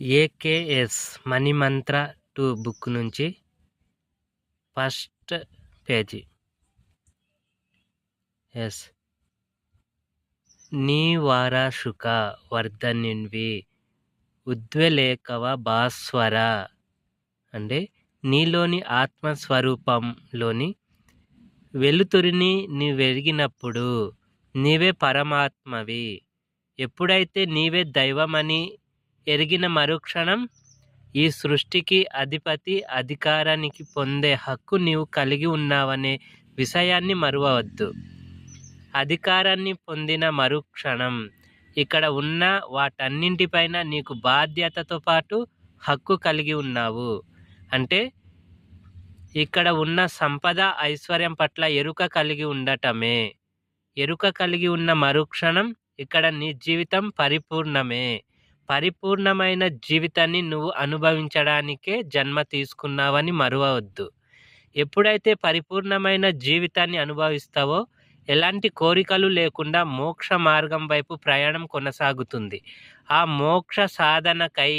AKS Manimantra Mantra two book నుంచి first page ఎస్ నీ వారాశుక వర్ధనిన్వి ఉద్వేలేకవ భాస్వర అంటే నీలోని ఆత్మస్వరూపంలోని వెలుతురిని నీ వెలిగినప్పుడు నీవే పరమాత్మవి ఎప్పుడైతే నీవే దైవమని ఎరిగిన మరుక్షణం ఈ సృష్టికి అధిపతి అధికారానికి పొందే హక్కు నీవు కలిగి ఉన్నావనే విషయాన్ని మరువవద్దు. అధికారాన్ని పొందిన మరుక్షణం. ఇక్కడ ఉన్న వాటన్నింటిపైన నీకు బాధ్యతతో పాటు హక్కు కలిగి ఉన్నావు. అంటే ఇక్కడ ఉన్న సంపద ఐశ్వర్యం పట్ల ఎరుక కలిగి ఉండటమే. ఎరుక కలిగి ఉన్న మరుక్షణం ఇక్కడ నీ జీవితం పరిపూర్ణమే. పరిపూర్ణమైన జీవితాన్ని నువ్వు అనుభవించడానికే జన్మ తీసుకున్నావని మరువవద్దు. ఎప్పుడైతే పరిపూర్ణమైన జీవితాన్ని అనుభవిస్తావో ఎలాంటి కోరికలు లేకుండా మోక్ష మార్గం వైపు ప్రయాణం కొనసాగుతుంది. ఆ మోక్ష సాధనకై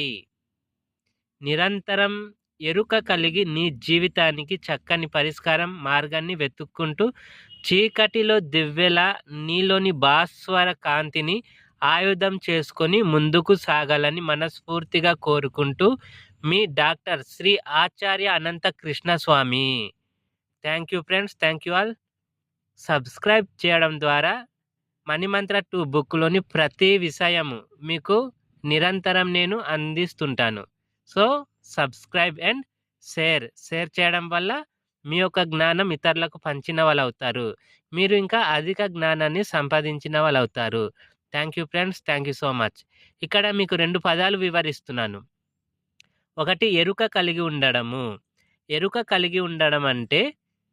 నిరంతరం ఎరుక కలిగి నీ జీవితానికి చక్కని పరిష్కారం మార్గాన్ని వెతుక్కుంటూ చీకటిలో దివ్వెల నీలోని భాస్వర కాంతిని ఆయుధం చేసుకొని ముందుకు సాగాలని మనస్ఫూర్తిగా కోరుకుంటూ మీ doctor Shri Acharya Ananta Krishnaswami. Thank you friends thank you all. Subscribe చేయడం ద్వారా మణిమంత్ర టూ బుక్లోని ప్రతి విషయము మీకు నిరంతరం నేను అందిస్తుంటాను. So subscribe and share share చేయడం వల్ల మీ యొక్క జ్ఞానం ఇతరులకు పంచిన వాళ్ళు అవుతారు మీరు ఇంకా అధిక జ్ఞానాన్ని సంపాదించిన వాళ్ళు అవుతారు thank you friends thank you so much. ఇక్కడ మీకు రెండు పదాలు వివరిస్తున్నాను. ఒకటి ఎరుక కలిగి ఉండడము. ఎరుక కలిగి ఉండడం అంటే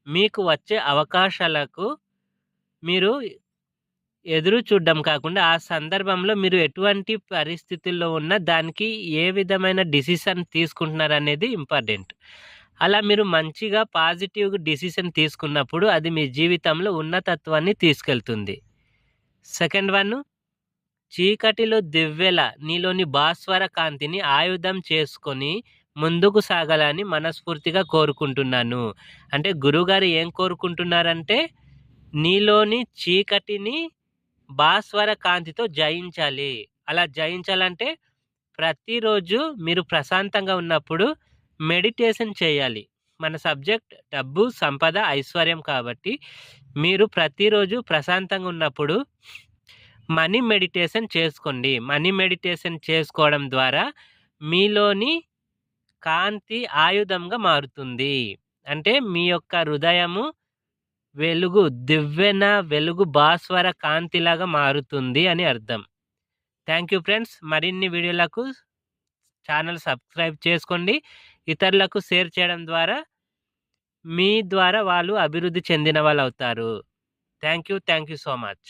మీకు వచ్చే అవకాశాలకు మీరు ఎదురు చూడడం కాకుండా ఆ సందర్భంలో మీరు ఎటువంటి పరిస్థితుల్లో ఉన్నా దానికి ఏ విధమైన డిసిషన్ తీసుకుంటున్నారు అనేది ఇంపార్టెంట్. అలా మీరు మంచిగా పాజిటివ్ డిసిషన్ తీసుకున్నప్పుడు అది మీ జీవితంలో ఉన్నతత్వాన్ని తీసుకెళ్తుంది. సెకండ్ వన్ చీకటిలో దివ్వెల నీలోని భాస్వర కాంతిని ఆయుధం చేసుకొని ముందుకు సాగాలని మనస్ఫూర్తిగా కోరుకుంటున్నాను. అంటే గురుగారు ఏం కోరుకుంటున్నారంటే నీలోని చీకటిని భాస్వర కాంతితో జయించాలి. అలా జయించాలంటే ప్రతిరోజు మీరు ప్రశాంతంగా ఉన్నప్పుడు మెడిటేషన్ చేయాలి. మన సబ్జెక్ట్ డబ్బు సంపద ఐశ్వర్యం కాబట్టి మీరు ప్రతిరోజు ప్రశాంతంగా ఉన్నప్పుడు మనీ మెడిటేషన్ చేసుకోండి. మనీ మెడిటేషన్ చేసుకోవడం ద్వారా మీలోని కాంతి ఆయుధంగా మారుతుంది. అంటే మీ యొక్క హృదయము వెలుగు దివ్వెన వెలుగు భాస్వర కాంతిలాగా మారుతుంది అని అర్థం. Thank you friends. మరిన్ని వీడియోలకు ఛానల్ సబ్స్క్రైబ్ చేసుకోండి. ఇతరులకు షేర్ చేయడం ద్వారా మీ ద్వారా వాళ్ళు అభివృద్ధి చెందిన వాళ్ళు అవుతారు thank you. Thank you so much.